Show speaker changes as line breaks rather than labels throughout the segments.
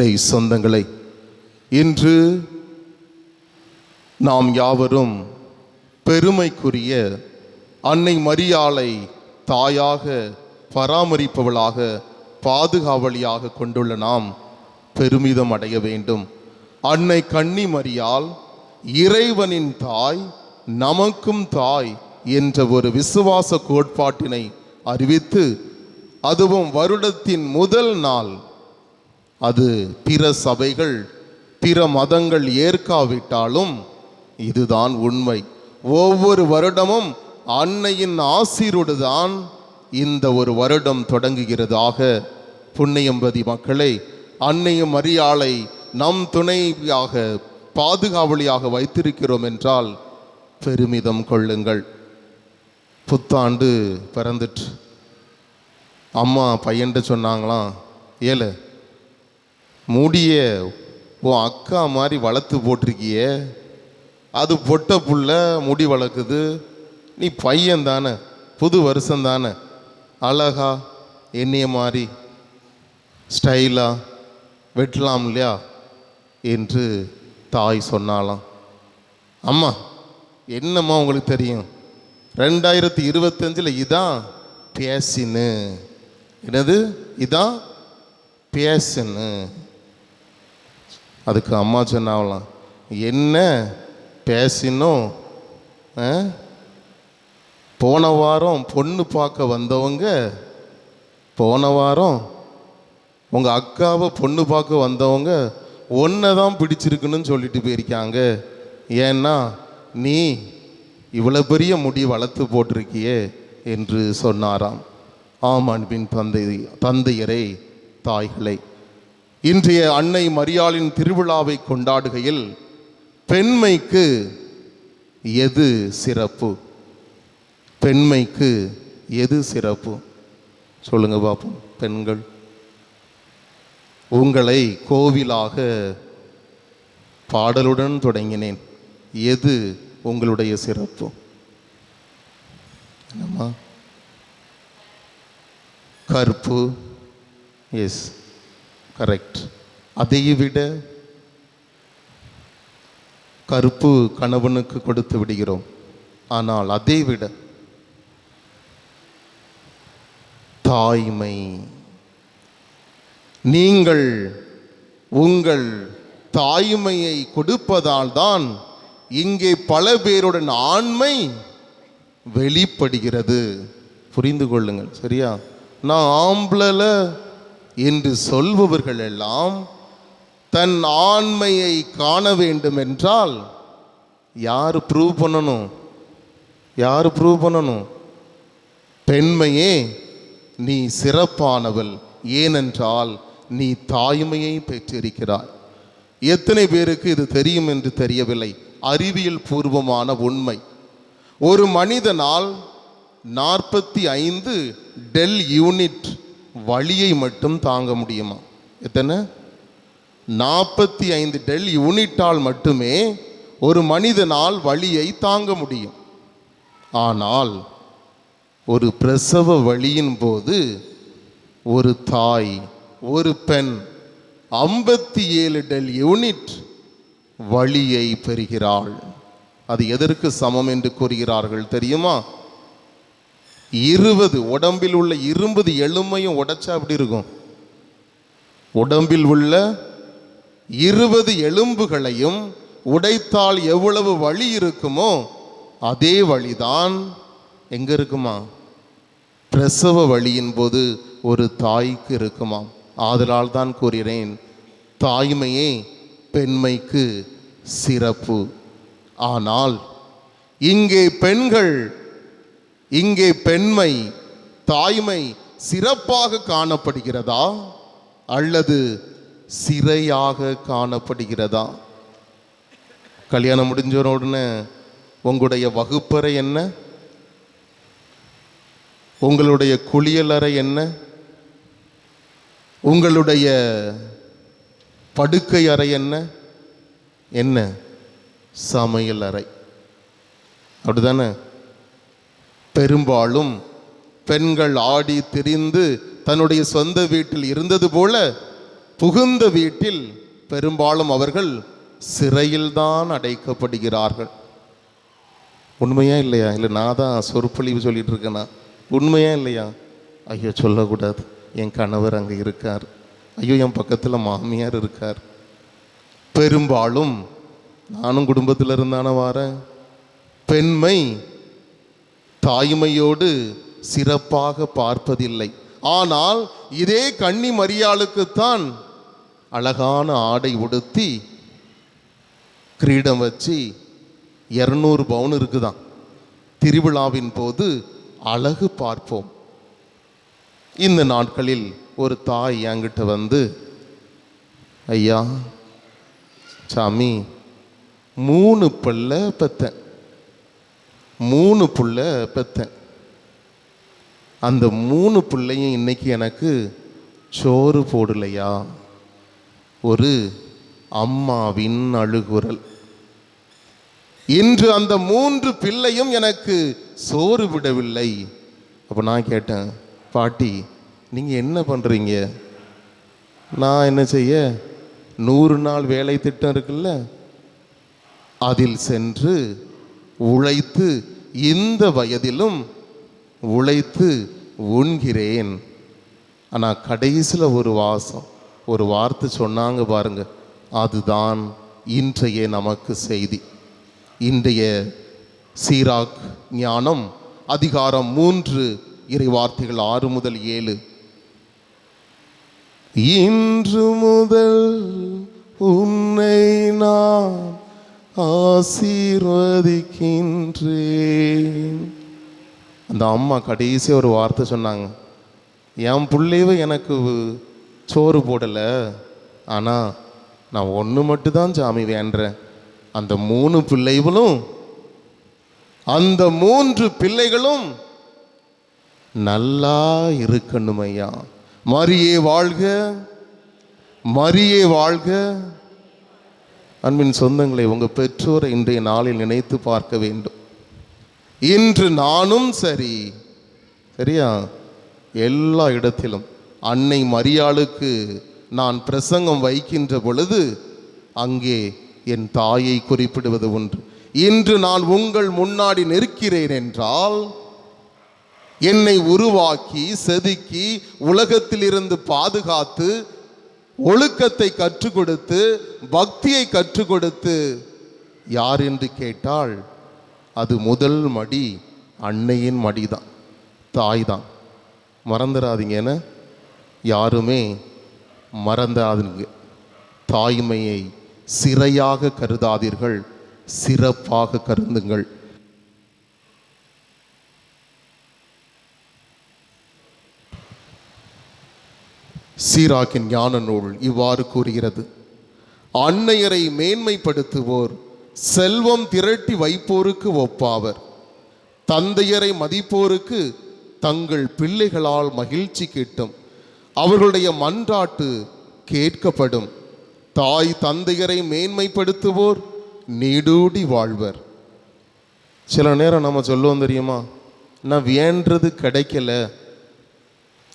சொந்தங்களை. இன்று நாம் யாவரும் பெருமைக்குரிய அன்னை மரியாளை தாயாக பராமரிப்பவளாக பாதுகாவலியாக கொண்டுள்ள நாம் பெருமிதம் அடைய வேண்டும். அன்னை கன்னி மரியால் இறைவனின் தாய் நமக்கும் தாய் என்ற ஒரு விசுவாச கோட்பாட்டினை அறிவித்து அதுவும் வருடத்தின் முதல் நாள் அது பிற சபைகள் பிற மதங்கள் ஏற்காவிட்டாலும் இதுதான் உண்மை. ஒவ்வொரு வருடமும் அன்னையின் ஆசீரோடுதான் இந்த ஒரு வருடம் தொடங்குகிறதாக புண்ணியம்பதி மக்களை அன்னையும் மரியாளை நம் துணையாக பாதுகாவலியாக வைத்திருக்கிறோம் என்றால் பெருமிதம் கொள்ளுங்கள். புத்தாண்டு பிறந்துட்டு அம்மா பையன்ட்டு சொன்னாங்களாம் ஏழை முடிய உன் அக்கா மாதிரி வளர்த்து போட்டிருக்கியே. அது பொட்ட புள்ள முடி வளர்க்குது. நீ பையன் தானே புது வருஷம் தானே. அழகா என்னைய மாதிரி ஸ்டைலாக வெட்டலாம் இல்லையா? என்று தாய் சொன்னாலாம் அம்மா என்னம்மா உங்களுக்கு தெரியும்? ரெண்டாயிரத்தி இருபத்தஞ்சில் இதான் பேசின்னு. என்னது? இதான் பேசுன்னு. அதுக்கு அம்மா சொன்னாவலாம் என்ன பேசினோம் ஆ? போன வாரம் பொண்ணு பார்க்க வந்தவங்க போன வாரம் உங்கள் அக்காவை பொண்ணு பார்க்க வந்தவங்க ஒன்றை தான் பிடிச்சிருக்குன்னு சொல்லிட்டு போயிருக்காங்க. ஏன்னா நீ இவ்வளோ பெரிய முடி வளர்த்து போட்டிருக்கியே என்று சொன்னாராம். ஆம் அன்பின் தந்தை தந்தையரை தாய்களை. இன்றைய அன்னை மரியாளின் திருவிழாவை கொண்டாடுகையில் பெண்மைக்கு எது சிறப்பு? பெண்மைக்கு எது சிறப்பு? சொல்லுங்க பார்ப்போம் பெண்கள். உங்களை கோவிலாக பாடலுடன் தொடங்கினேன். எது உங்களுடைய சிறப்பு? என்னம்மா? கற்பு எஸ் கரெக்ட் அதை விட கருப்பு கணவனுக்கு கொடுத்து விடுகிறோம். ஆனால் அதை விட தாய்மை. நீங்கள் உங்கள் தாய்மையை கொடுப்பதால் தான் இங்கே பல பேருடன் ஆண்மை வெளிப்படுகிறது. புரிந்து கொள்ளுங்கள் சரியா? நான் ஆம்பளல என்று சொல்பவர்கள் எல்லாம் தன் ஆண்மையை காண வேண்டும் என்றால் யார் ப்ரூவ் பண்ணணும்? யார் ப்ரூவ் பண்ணணும்? பெண்மையே நீ சிறப்பானவள் ஏனென்றால் நீ தாய்மையை பெற்றிருக்கிறாய். எத்தனை பேருக்கு இது தெரியும் என்று தெரியவில்லை. அறிவியல் பூர்வமான உண்மை. ஒரு மனிதனால் நாற்பத்தி ஐந்து டெல் யூனிட் வழியை மட்டும் தாங்க முடியுமா? எத்தனை? நாற்பத்தி ஐந்து டெல் யூனிட்டால் மட்டுமே ஒரு மனிதனால் வழியை தாங்க முடியும். ஆனால் ஒரு பிரசவ வழியின் போது ஒரு தாய் ஒரு பெண் ஐம்பத்தி ஏழு டெல் யூனிட் வழியை பெறுகிறாள். அது எதற்கு சமம் என்று கூறுகிறார்கள் தெரியுமா? இருபது உடம்பில் உள்ள இருபது எலும்பையும் உடைச்சா அப்படி இருக்கும்? உடம்பில் உள்ள இருபது எலும்புகளையும் உடைத்தால் எவ்வளவு வழி இருக்குமோ அதே வழிதான் எங்க இருக்குமா? பிரசவ வழியின் போது ஒரு தாய்க்கு இருக்குமாம் ஆதலால் தான் கூறுகிறேன் தாய்மையே பெண்மைக்கு சிறப்பு. ஆனால் இங்கே பெண்கள் இங்கே பெண்மை தாய்மை சிறப்பாக காணப்படுகிறதா? அல்லது சிறையாக காணப்படுகிறதா? கல்யாணம் முடிஞ்ச உடனே உங்களுடைய வகுப்பறை என்ன? உங்களுடைய குளியலறை என்ன? உங்களுடைய படுக்கை அறை என்ன? என்ன? சமையல் அறை. அப்படிதானே பெரும்பாலும் பெண்கள் ஆடி திரிந்து தன்னுடைய சொந்த வீட்டில் இருந்தது போல புகுந்த வீட்டில் பெரும்பாலும் அவர்கள் சிறையில்தான் அடைக்கப்படுகிறார்கள். உண்மையா இல்லையா? இல்லை நான் தான் சொற்பொழிவு சொல்லிட்டு இருக்கேனா? உண்மையா இல்லையா? ஐயோ சொல்லக்கூடாது. என் கணவர் அங்கே இருக்கார். ஐயோ என் பக்கத்தில் மாமியார் இருக்கார். பெரும்பாலும் நானும் குடும்பத்தில் இருந்தான வாரேன்? பெண்மை தாய்மையோடு சிறப்பாக பார்ப்பதில்லை. ஆனால் இதே கன்னி மரியாளுக்குத்தான் அழகான ஆடை உடுத்தி கிரீடம் வச்சு இரநூறு பவுன் இருக்குதான். திருவிழாவின் போது அழகு பார்ப்போம். இந்த நாட்களில் ஒரு தாய் என்கிட்ட வந்து ஐயா சாமி மூணு பிள்ளை பெத்தேன். மூணு புள்ள பெத்தேன். அந்த மூணு பிள்ளையும் இன்னைக்கு எனக்கு சோறு போடலையா? ஒரு அம்மாவின் அழுகுரல். இன்று அந்த மூன்று பிள்ளையும் எனக்கு சோறு விடவில்லை. அப்போ நான் கேட்டேன் பாட்டி நீங்கள் என்ன பண்ணுறீங்க நான் என்ன செய்ய? நூறு நாள் வேலை திட்டம் இருக்குல்ல அதில் சென்று உழைத்து இந்த வயதிலும் உழைத்து உண்கிறேன். ஆனால் கடைசியில் ஒரு வாசம் ஒரு வார்த்தை சொன்னாங்க பாருங்க அதுதான் இன்றைய நமக்கு செய்தி. இன்றைய சீராக் ஞானம் அதிகாரம் மூன்று இறை வார்த்தைகள் ஆறு முதல் ஏழு. இன்று முதல் உன்னை நான் ஆசீர்வதிக்கின்றேன். அந்த அம்மா கடைசி ஒரு வார்த்தை சொன்னாங்க. என் பிள்ளைவ எனக்கு சோறு போடலை. ஆனால் நான் ஒன்று மட்டும்தான் சாமி வேண்டேன் அந்த மூணு பிள்ளைகளும் அந்த மூன்று பிள்ளைகளும் நல்லா இருக்கணும் ஐயா மரியே வாழ்க மரியே வாழ்க. அன்பின் சொந்தங்களை உங்கள் பெற்றோரை இன்றைய நாளில் நினைத்து பார்க்க வேண்டும். இன்று நானும் சரி. சரியா? எல்லா இடத்திலும். அன்னை மரியாளுக்கு நான் பிரசங்கம் வைக்கின்ற பொழுது அங்கே என் தாயை குறிப்பிடுவது ஒன்று. இன்று நான் உங்கள் முன்னாடி நிற்கிறேன் என்றால் என்னை உருவாக்கி செதுக்கி உலகத்திலிருந்து பாதுகாத்து ஒழுக்கத்தை கற்றுக் கொடுத்து பக்தியை கற்றுக் கொடுத்து யார் என்று கேட்டால் அது முதல் மடி அன்னையின் மடிதான் தாய் தான் மறந்துடாதீங்கன்னு யாருமே மறந்தாதீங்க. தாய்மையை சிறையாக கருதாதீர்கள் சிறப்பாக கருதுங்கள் சீராக்கின் ஞான நூல் இவ்வாறு கூறுகிறது. அன்னையரை மேன்மைப்படுத்துவோர் செல்வம் திரட்டி வைப்போருக்கு ஒப்பாவர். தந்தையரை மதிப்போருக்கு தங்கள் பிள்ளைகளால் மகிழ்ச்சி கிட்டும். அவர்களுடைய மன்றாட்டு கேட்கப்படும். தாய் தந்தையரை மேன்மைப்படுத்துவோர் நீடூடி வாழ்வர். சில நேரம் நம்ம சொல்லுவோம் தெரியுமா? நான் வேண்டது கிடைக்கல.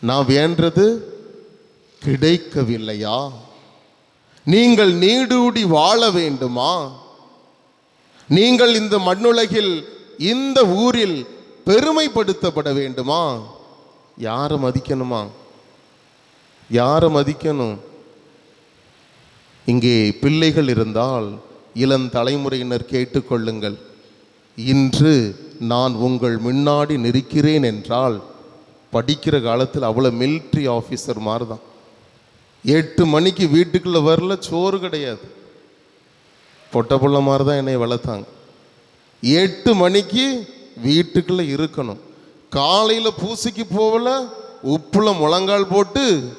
நான் வேண்டது கிடைக்கவில்லையா? நீங்கள் நீடூடி வாழ வேண்டுமா? நீங்கள் இந்த மண்ணுலகில் இந்த ஊரில் பெருமைப்படுத்தப்பட வேண்டுமா? யாரை மதிக்கணுமா? யாரை மதிக்கணும்? இங்கே பிள்ளைகள் இருந்தால் இளம் தலைமுறையினர் கேட்டுக்கொள்ளுங்கள். இன்று நான் உங்கள் முன்னாடி நிற்கிறேன் என்றால் படிக்கிற காலத்தில் அவ்வளோ மிலிட்ரி ஆஃபீஸர் மாதிரி தான் எட்டு மணிக்கு வீட்டுக்குள்ளே வரல சோறு கிடையாது. பொட்ட புள்ள மாதிரி தான் என்னை வளர்த்தாங்க. எட்டு மணிக்கு வீட்டுக்குள்ளே இருக்கணும். காலையில் பூசிக்கு போகல உப்புல முழங்கால் போட்டு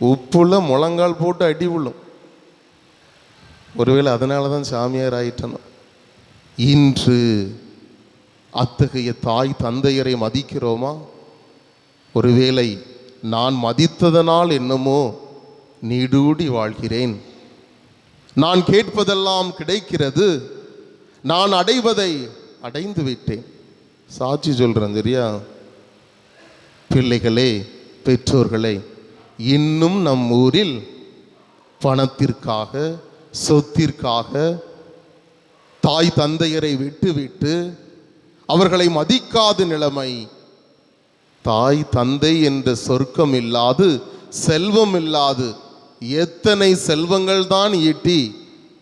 உப்புல முழங்கால் போட்டு அடி விழும். ஒருவேளை அதனால தான் சாமியார் ஆயிட்டனும் இன்று அத்தகைய தாய் தந்தையரை மதிக்கிறோமா? ஒருவேளை நான் மதித்ததனால் என்னமோ நீடூடி வாழ்கிறேன். நான் கேட்பதெல்லாம் கிடைக்கிறது நான் அடைவதை அடைந்து விட்டேன். சாட்சி சொல்கிறேன் சரியா பிள்ளைகளே பெற்றோர்களே இன்னும் நம் ஊரில் பணத்திற்காக சொத்திற்காக தாய் தந்தையரை விட்டுவிட்டு அவர்களை மதிக்காத நிலைமை தாய் தந்தை என்ற சொர்க்கம் இல்லாது செல்வம் இல்லாது எத்தனை செல்வங்கள் தான் ஈட்டி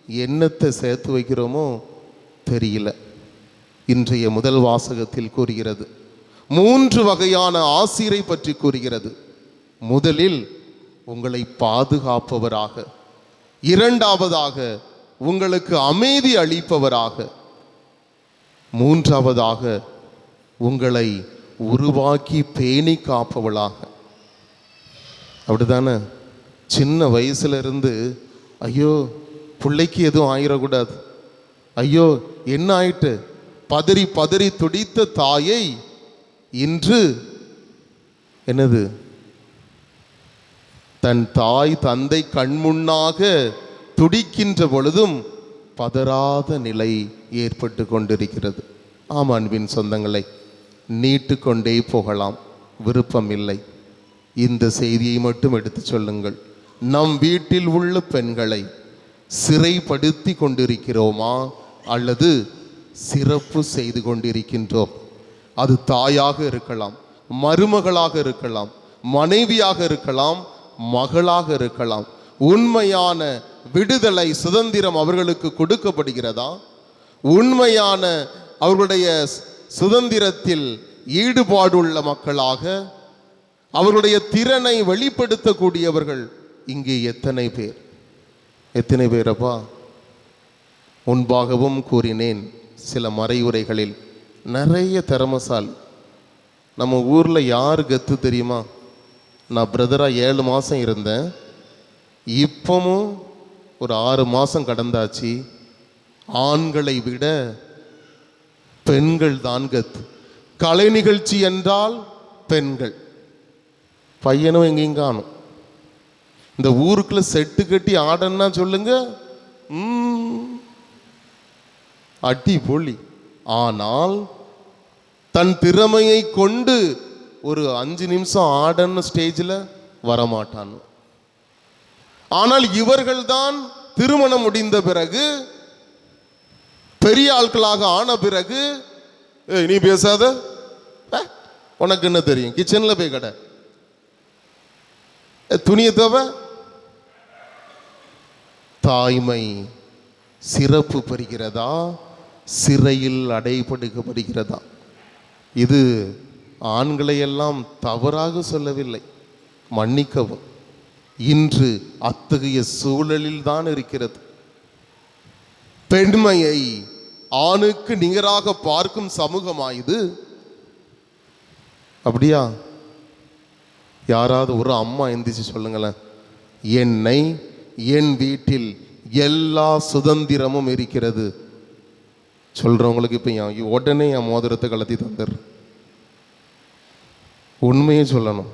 என்னத்தை சேர்த்து வைக்கிறோமோ தெரியல. இன்றைய முதல் வாசகத்தில் கூறுகிறது மூன்று வகையான ஆசிரை பற்றி கூறுகிறது. முதலில் உங்களை பாதுகாப்பவராக. இரண்டாவதாக உங்களுக்கு அமைதி அளிப்பவராக. மூன்றாவதாக உங்களை உருவாக்கி பேணி காப்பவளாக. அப்படிதானே சின்ன வயசுல இருந்து ஐயோ பிள்ளைக்கு எதுவும் ஆயிடக்கூடாது ஐயோ என்ன ஆயிட்டு? பதறி பதறி துடித்த தாயை இன்று என்னது? தன் தாய் தந்தை கண்முன்னாக துடிக்கின்ற பொழுதும் பதறாத நிலை ஏற்பட்டு கொண்டிருக்கிறது. ஆம் அன்பின் சொந்தங்களை. நீட்டுக்கொண்டே போகலாம். விருப்பம் இல்லை இந்த செய்தியை மட்டும் எடுத்து சொல்லுங்கள். நம் வீட்டில் உள்ள பெண்களை சிறைப்படுத்தி கொண்டிருக்கிறோமா? அல்லது சிறப்பு செய்து கொண்டிருக்கின்றோம்? அது தாயாக இருக்கலாம் மருமகளாக இருக்கலாம் மனைவியாக இருக்கலாம் மகளாக இருக்கலாம். உண்மையான விடுதலை சுதந்திரம் அவர்களுக்கு கொடுக்கப்படுகிறதா? உண்மையான அவர்களுடைய சுதந்திரத்தில் ஈடுபாடுள்ள மக்களாக அவர்களுடைய திறனை வெளிப்படுத்தக்கூடியவர்கள் இங்கே எத்தனை பேர்? எத்தனை பேரப்பா? முன்பாகவும் கூறினேன் சில மறையுறைகளில் நிறைய திறமசால். நம்ம ஊரில் யார் கத்து தெரியுமா? நான் பிரதராக ஏழு மாதம் இருந்தேன். இப்பவும் ஒரு ஆறு மாதம் கடந்தாச்சு. ஆண்களை விட பெண்கள் தான் கத்து. கலை நிகழ்ச்சி என்றால் பெண்கள். பையனும் எங்கேயும் காணும். இந்த ஊருக்குள்ள செட்டு கட்டி ஆடன்னா சொல்லுங்க. அட்டி அடி பொலி. ஆனால் தன் திறமையை கொண்டு ஒரு அஞ்சு நிமிஷம் ஆடன்னு ஸ்டேஜில் வரமாட்டான். ஆனால் இவர்கள்தான் திருமணம் முடிந்த பிறகு பெரிய ஆட்களாக ஆன பிறகு "ஏய், நீ பேசாத. உனக்கு என்ன தெரியும்? கிச்சனில் போய் கடை. துணியை தவ தாய்மை சிறப்பு பெறுகிறதா? சிறையில் அடைபடுக்கப்படுகிறதா இது ஆண்களை எல்லாம் தவறாக சொல்லவில்லை. மன்னிக்கவும். இன்று அத்தகைய சூழலில் தான் இருக்கிறது. பெண்மையை ஆணுக்கு நிகராக பார்க்கும் சமூகமா இது அப்படியா? யாராவது ஒரு அம்மா எந்திரிச்சு சொல்லுங்களேன். என்னை என் வீட்டில் எல்லா சுதந்திரமும் இருக்கிறது. சொல்கிறவங்களுக்கு இப்போ என் உடனே என் மோதிரத்தை கலத்தி தந்துடுற உண்மையை சொல்லணும்.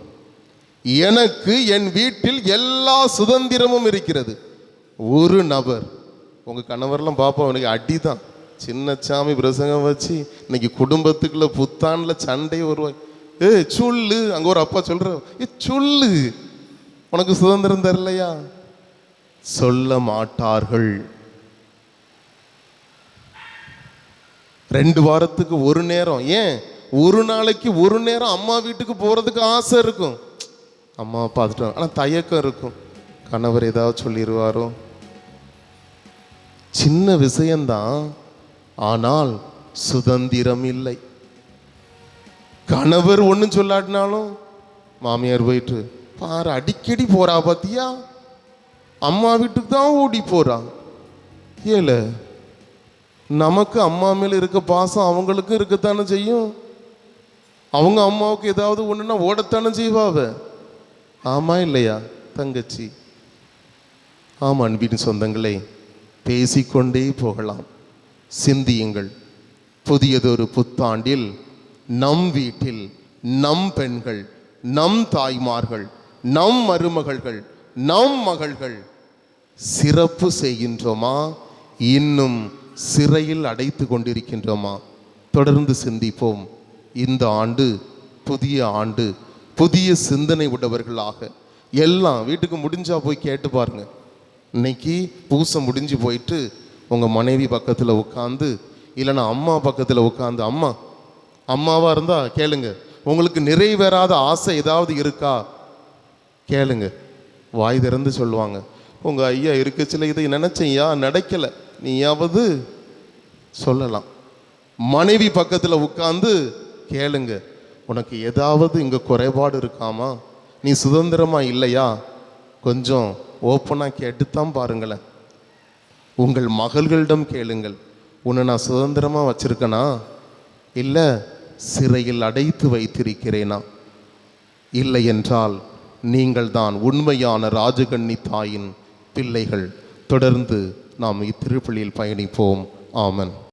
எனக்கு என் வீட்டில் எல்லா சுதந்திரமும் இருக்கிறது. ஒரு நபர் உங்க கணவர்லாம் பாப்போம் அடி அடிதான். சின்ன சாமி பிரசங்கம் வச்சு இன்னைக்கு குடும்பத்துக்குள்ள புத்தாண்டில் சண்டை வருவாய். ஏ சொல்லு. அங்க ஒரு அப்பா சொல்கிற ஏ சொல்லு. உனக்கு சுதந்திரம் தரலையா? சொல்ல மாட்டார்கள். ரெண்டு வாரத்துக்கு ஒரு நேரம். ஏன்? ஒரு நாளைக்கு ஒரு நேரம் அம்மா வீட்டுக்கு போறதுக்கு ஆசை இருக்கும். அம்மா பார்த்துட்டோம் ஆனால் தயக்கம் இருக்கும். கணவர் ஏதாவது சொல்லிடுவாரோ? சின்ன விஷயம்தான் ஆனால் சுதந்திரம் இல்லை. கணவர் ஒன்றும் சொல்லாட்டினாலும் மாமியார் போயிட்டு பாரு அடிக்கடி போறா பாத்தியா? அம்மா வீட்டுக்கு தான் ஓடி போறா. ஏல நமக்கு அம்மா மேல இருக்க பாசம் அவங்களுக்கும் இருக்கத்தானே செய்யும்? அவங்க அம்மாவுக்கு ஏதாவது ஒண்ணுன்னா ஓடத்தானே செய்வாவ? ஆமா இல்லையா தங்கச்சி? ஆமா அன்பின் சொந்தங்களே. பேசிக்கொண்டே போகலாம். சிந்தியுங்கள். புதியதொரு புத்தாண்டில் நம் வீட்டில் நம் பெண்கள் நம் தாய்மார்கள் நம் மருமகள்கள் நம் மகள்கள் சிறப்பு செய்கின்றோமா? இன்னும் சிறையில் அடைத்து கொண்டிருக்கின்றோமா? தொடர்ந்து சிந்திப்போம். இந்த ஆண்டு புதிய ஆண்டு புதிய சிந்தனை உடையவர்களாக. எல்லாம் வீட்டுக்கு முடிஞ்சா போய் கேட்டு பாருங்க. இன்னைக்கு பூசை முடிஞ்சு போயிட்டு உங்கள் மனைவி பக்கத்தில் உட்காந்து இல்லைன்னா அம்மா பக்கத்தில் உட்காந்து அம்மா அம்மாவாக இருந்தால் கேளுங்க உங்களுக்கு நிறைவேறாத ஆசை ஏதாவது இருக்கா? கேளுங்க. வாய் திறந்து சொல்லுவாங்க. உங்கள் ஐயா இருக்குச்சில இதை நினச்சையா நடக்கலை நீயாவது சொல்லலாம். மனைவி பக்கத்தில் உட்காந்து கேளுங்க. உனக்கு ஏதாவது இங்கே குறைபாடு இருக்காமா? நீ சுதந்திரமா இல்லையா? கொஞ்சம் ஓப்பனாக கேட்டுத்தான் பாருங்களேன். உங்கள் மகள்களிடம் கேளுங்கள். உன்னை நான் சுதந்திரமாக வச்சுருக்கேனா? இல்லை சிறையில் அடைத்து வைத்திருக்கிறேனா? இல்லை என்றால் நீங்கள் தான் உண்மையான ராஜகன்னி தாயின் பிள்ளைகள். தொடர்ந்து நாம் இத்திருப்பள்ளியில் பயணிப்போம். ஆமன்.